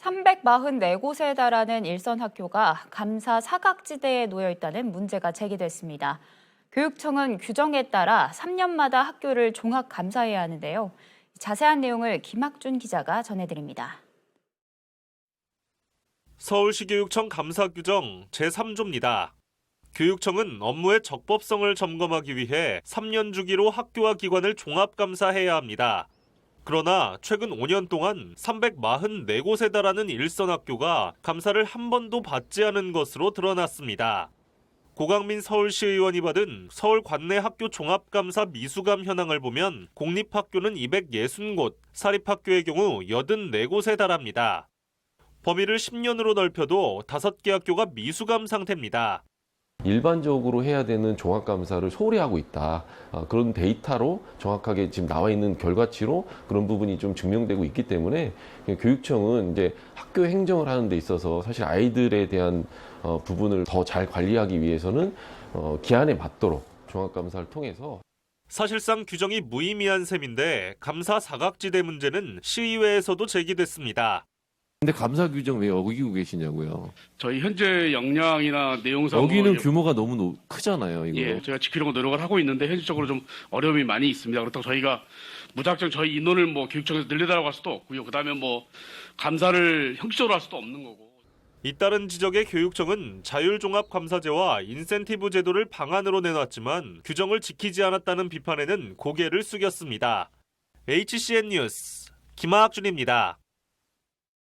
344곳에 달하는 일선 학교가 감사 사각지대에 놓여 있다는 문제가 제기됐습니다. 교육청은 규정에 따라 3년마다 학교를 종합 감사해야 하는데요. 자세한 내용을 김학준 기자가 전해드립니다. 서울시교육청 감사 규정 제3조입니다. 교육청은 업무의 적법성을 점검하기 위해 3년 주기로 학교와 기관을 종합 감사해야 합니다. 그러나 최근 5년 동안 344곳에 달하는 일선 학교가 감사를 한 번도 받지 않은 것으로 드러났습니다. 고강민 서울시의원이 받은 서울 관내 학교 종합감사 미수감 현황을 보면 공립학교는 260곳, 사립학교의 경우 84곳에 달합니다. 범위를 10년으로 넓혀도 5개 학교가 미수감 상태입니다. 일반적으로 해야 되는 종합감사를 소홀히 하고 있다. 아, 그런 데이터로 정확하게 지금 나와 있는 결과치로 그런 부분이 좀 증명되고 있기 때문에 교육청은 이제 학교 행정을 하는 데 있어서 사실 아이들에 대한 어, 부분을 더 잘 관리하기 위해서는 어, 기한에 맞도록 종합감사를 통해서 사실상 규정이 무의미한 셈인데 감사 사각지대 문제는 시의회에서도 제기됐습니다. 근데 감사 규정 왜 어기고 계시냐고요. 저희 현재 역량이나 내용상 여기는 뭐, 규모가 너무 노- 크잖아요, 이거. 예, 제가 지키려고 노력을 하고 있는데 현실적으로 좀 어려움이 많이 있습니다. 그렇다고 저희가 무작정 저희 인원을 뭐 교육청에서 늘려달라고 할 수도 없고요. 그다음에 뭐 감사를 형식적으로 할 수도 없는 거고. 잇따른 지적에 교육청은 자율종합감사제와 인센티브 제도를 방안으로 내놨지만 규정을 지키지 않았다는 비판에는 고개를 숙였습니다. HCN 뉴스 김학준입니다.